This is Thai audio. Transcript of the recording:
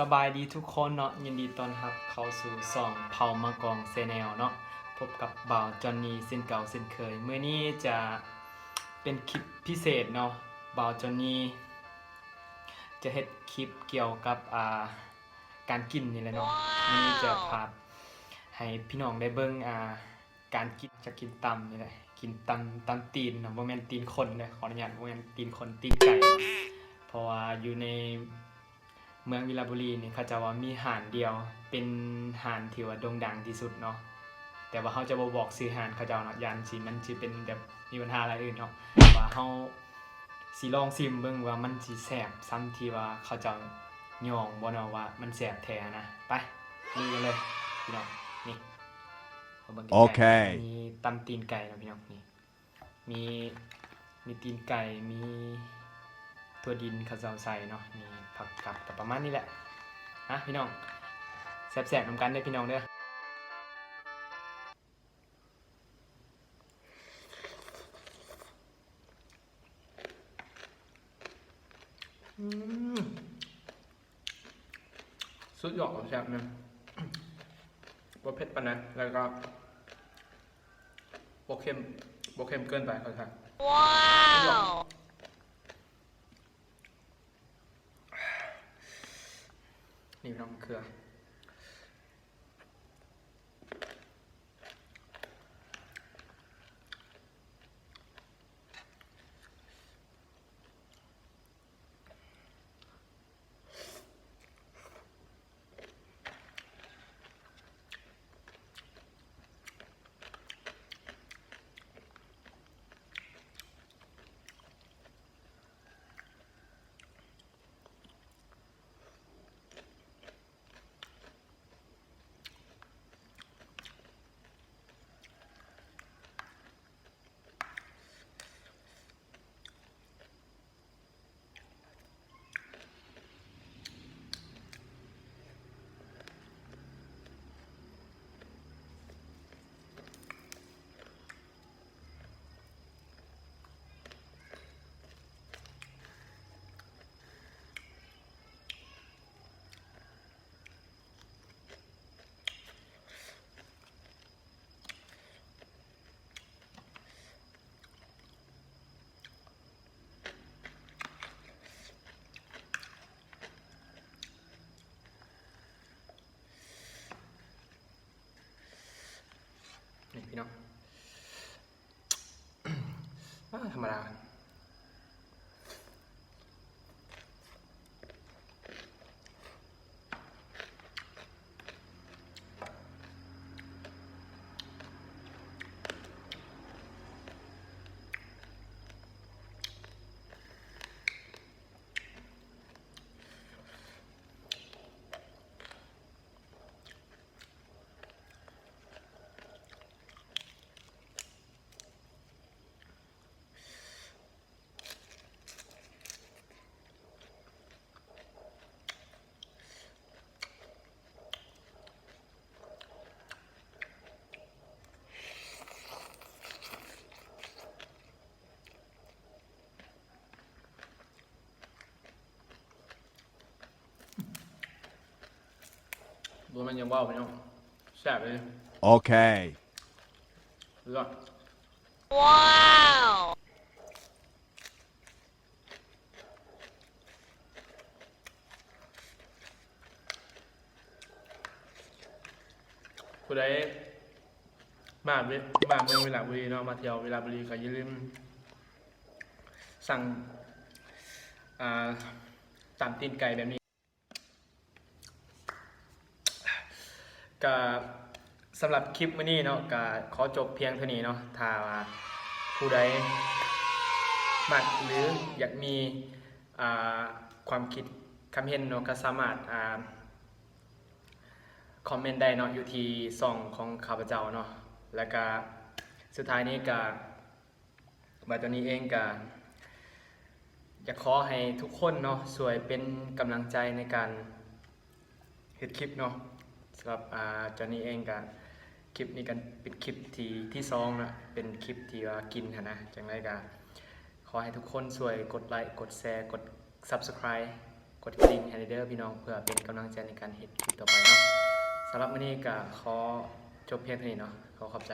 สบายดีทุกคนเนาะยินดีต้อนรับ เข้าสู่ซ่องเผามากองเซแนลเนาะพบกับบ่าวจอนนี่เส้นเก่าเส้นเคยเมื่อนี้จะเป็นคลิปพิเศษเนาะบ่าวจอนนี่จะเฮ็ดคลิปเกี่ยวกับอ่าการกินนี่แหละเนาะมื้อนี้จะพาให้พี่น้องได้เบิ่งอ่าการกินจะกินตำนี่แหละกินตำตำตีนเนาะบ่แม่นตีนคนเด้ขออนุญาตบ่แม่นตีนคนตีนไก่เพราะว่าอยู่ใน เมืองวิลาบุรีนี่เขาจะว่ามีหานเดียว เป็นหานที่ว่าโด่งดังที่สุดเนาะแต่ว่าเขาจะบ่บอกซื้อหานเขาเจ้าเนาะยันสิมันสิเป็นแบบมีปัญหาอะไรอื่นเนาะว่าเฮาสิลองซิมเบิ่งว่ามันสิแซ่บซ้ำที่ว่าเขาเจ้ายองบ่เนาะว่ามันแซ่บแท้นะไปลุยกันเลยพี่น้องนี่ขบิ่งใกล้ๆโอเคมีตำตีนไก่เนาะพี่น้องนี่มีมีตีนไก่มี ตัวดินเขาเจ้าใส่เนาะมีผักกับกับประมาณนี้แหละนะพี่น้องแซ่บๆนำกันเด้อพี่น้องเด้ออืมสุดยอดของแซ่บเนี่ยบ่เผ็ดปานนั้นแล้วก็บ่เค็มบ่เค็มเกินไปครับ Wow. นี่พี่น้องเครือนี่ พี่น้องธรรมดา ดูมันยังว่าวพี่น้องแซ่บเลย Okay. เลือก Wow. ผู้ใดมาเวมาเมืองเวลาบุรีเนาะมาเที่ยวเวลาบุรีก็อย่าลืมสั่งอ่าตามตีนไก่แบบนี้ ก็สำหรับคลิปมื้อนี้เนาะก็ขอจบเพียงเท่านี้เนาะถ้าว่าผู้ใดมักหรืออยากมีความคิดคำเห็นเนาะก็สามารถอคอมเมนต์ได้เนาะอยู่ที่ซองของข้าพเจ้าเนาะแล้วก็สุดท้ายนี้ก็บัดตอนนี้เองก็อยากขอให้ทุกคนเนาะช่วยเป็นกำลังใจในการเฮ็ดคลิปเนาะ สำหรับอ่าจอนนี่เองกันคลิปนี้กันเป็นคลิปที่ที่สองนะเป็นคลิปที่ว่ากินนะจังไรกันขอให้ทุกคนช่วยกดไลค์กดแชร์กด Subscribe กดกระดิ่งให้เด้อพี่น้องเพื่อเป็นกำลังใจในการเห็นคลิปต่อไปเนาะสำหรับวันนี้ก็ขอจบเพียงเท่านี้เนาะขอขอบใจ